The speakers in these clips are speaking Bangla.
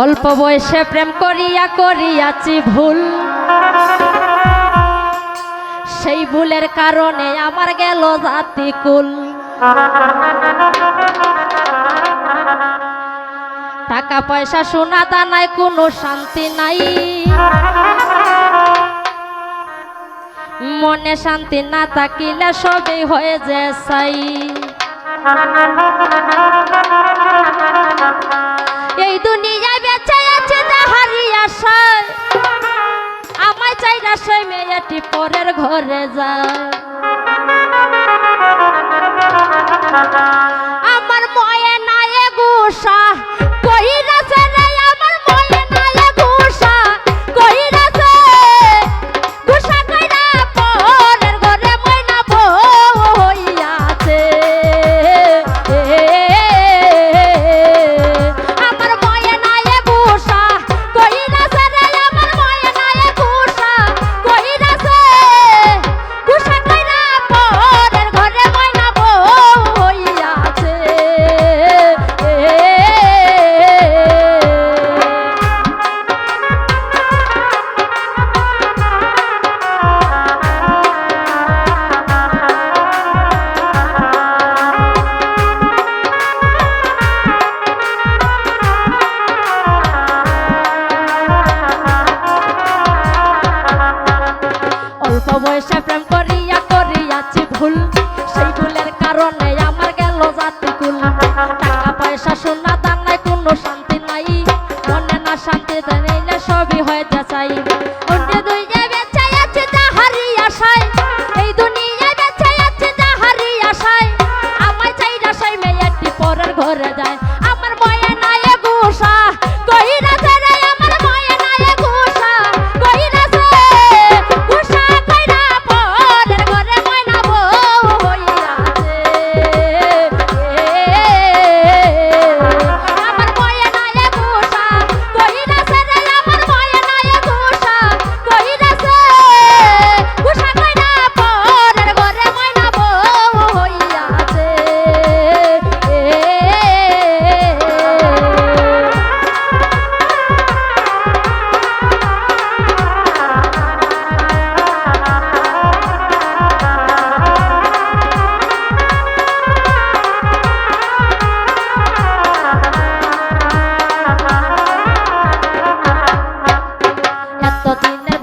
অল্প বয়সে প্রেম করিয়া করিয়াছি ভুল। সেই ভুলের কারণে আমার গেল জাতিকুল টাকা পয়সা শোনাতা নাই কোনো শান্তি নাই। মনে শান্তি না থাকিলে সবই হয়ে যে সাই। এই দুনিয়া আশায় আমায় চাই না সেই মেয়েটি পরের ঘরে যায়। না সোনা দান নাই কোনো শান্তি নাই। মনে না শান্তি জানি না, সবই হয় যা চাই মনে দুই যে বেঁচে আছে যা হারি আশায়। এই দুনিয়ায় বেঁচে আছে যা হারি আশায়। আমায় ঘরে যায়।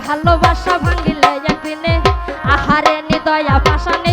ভালোবাসা ভাঙিলে একদিনে আহারে নিদয়া পাশানে